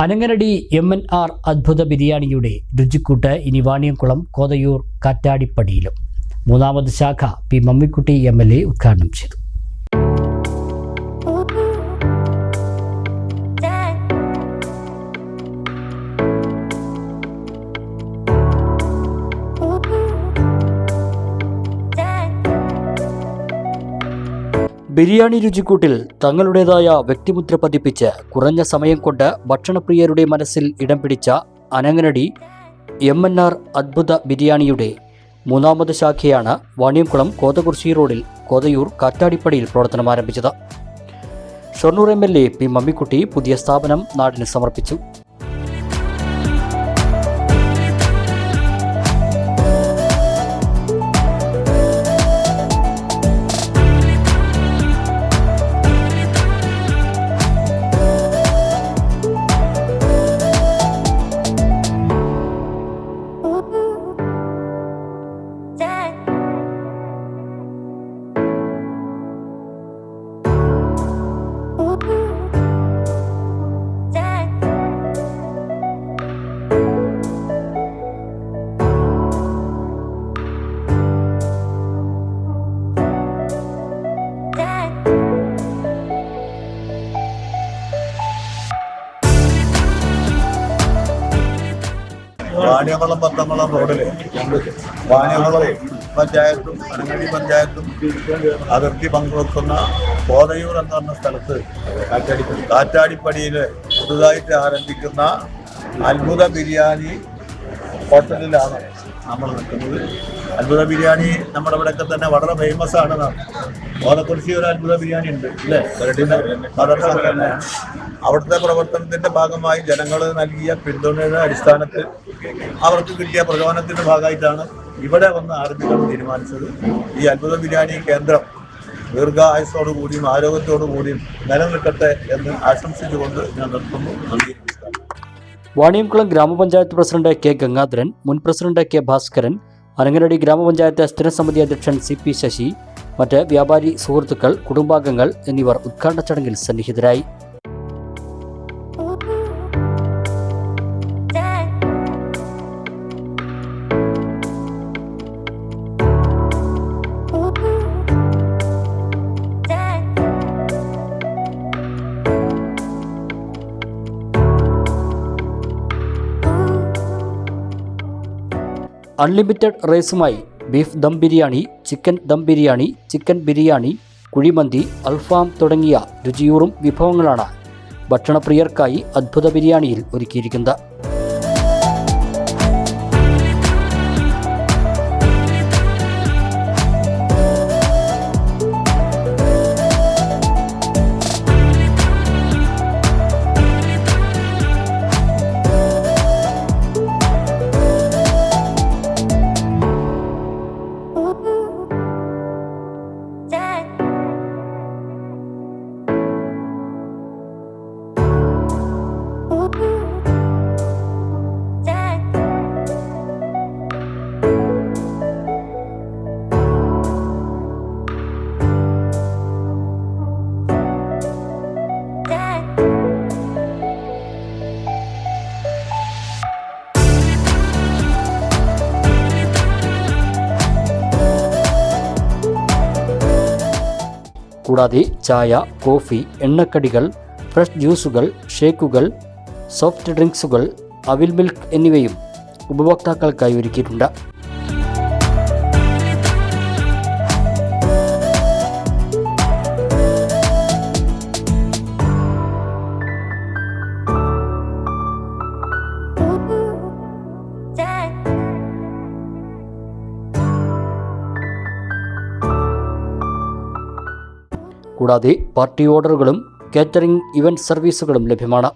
Ananganadi M N R അത്ഭുത ബിരിയാണിയുടെ രുചിക്കൂട്ട് ഇനി വാണിയംകുളം കോതയൂർ കാറ്റാടിപ്പടിയിലും. മൂന്നാമത് ശാഖ P Mammikutty M L A ഉദ്ഘാടനം ചെയ്തു. ബിരിയാണി രുചിക്കൂട്ടിൽ തങ്ങളുടേതായ വ്യക്തിമുദ്ര പതിപ്പിച്ച് കുറഞ്ഞ സമയം കൊണ്ട് ഭക്ഷണപ്രിയരുടെ മനസ്സിൽ ഇടം പിടിച്ച Ananganadi M N R Adbhutha ബിരിയാണിയുടെ മൂന്നാമത് ശാഖയാണ് വാണിയംകുളം കോതകുർശി റോഡിൽ കോതയൂർ കാറ്റാടിപ്പടിയിൽ പ്രവർത്തനം ആരംഭിച്ചത്. Shoranur M L A P Mammikutty പുതിയ സ്ഥാപനം നാടിന് സമർപ്പിച്ചു. വാണിയകുളം പത്തമ്പളം റോഡിൽ വാണിയംകുളം പഞ്ചായത്തും അനങ്ങടി പഞ്ചായത്തും അതിർത്തി പങ്കുവെക്കുന്ന കോതയൂർ എന്ന് പറഞ്ഞ സ്ഥലത്ത് കാറ്റാടിപ്പടിയിൽ പുതുതായിട്ട് ആരംഭിക്കുന്ന അത്ഭുത ബിരിയാണി ഹോട്ടലിലാണ് നമ്മൾ നിൽക്കുന്നത്. അത്ഭുത ബിരിയാണി നമ്മുടെ ഇവിടെയൊക്കെ തന്നെ വളരെ ഫേമസ് ആണ് ഓലക്കുറിശി ഒരു അത്ഭുത ബിരിയാണി ഉണ്ട് അല്ലേ തന്നെ അവിടുത്തെ പ്രവർത്തനത്തിന്റെ ഭാഗമായി ജനങ്ങൾ നൽകിയ പിന്തുണയുടെ അടിസ്ഥാനത്തിൽ അവർക്ക് കിട്ടിയ പ്രചോദനത്തിന്റെ ഭാഗമായിട്ടാണ് ഇവിടെ വന്ന് ആരംഭിക്കാൻ തീരുമാനിച്ചത്. ഈ അത്ഭുത ബിരിയാണി കേന്ദ്രം ദീർഘായുസോടുകൂടിയും ആരോഗ്യത്തോടു കൂടിയും നിലനിൽക്കട്ടെ എന്ന് ആശംസിച്ചുകൊണ്ട് ഞാൻ നിർത്തുന്നു. നന്ദി. വാണിയംകുളം ഗ്രാമപഞ്ചായത്ത് പ്രസിഡന്റ് കെ ഗംഗാധരൻ മുൻ പ്രസിഡന്റ് കെ ഭാസ്കരൻ അനങ്ങനടി ഗ്രാമപഞ്ചായത്ത് സ്ഥിരസമിതി അധ്യക്ഷൻ സി പി ശശി മറ്റ് വ്യാപാരി സുഹൃത്തുക്കൾ കുടുംബാംഗങ്ങൾ എന്നിവർ ഉദ്ഘാടന ചടങ്ങിൽ സന്നിഹിതരായി. Unlimited റൈസുമായി beef dum biryani chicken dum biryani chicken biryani kuzhimanthi അൽഫാം തുടങ്ങിയ രുചിയൂറും വിഭവങ്ങളാണ് ഭക്ഷണപ്രിയർക്കായി അദ്ഭുത ബിരിയാണിയിൽ ഒരുക്കിയിരിക്കുന്നത്. കൂടാതെ ചായ കോഫി എണ്ണക്കടികൾ ഫ്രഷ് ജ്യൂസുകൾ ഷേക്കുകൾ സോഫ്റ്റ് ഡ്രിങ്ക്സുകൾ അവിൽ മിൽക്ക് എന്നിവയും ഉപഭോക്താക്കൾക്കായി ഒരുക്കിയിട്ടുണ്ട്. കൂടാതെ പാർട്ടി ഓർഡറുകളും കാറ്ററിംഗ് ഇവന്റ് സർവീസുകളും ലഭ്യമാണ്.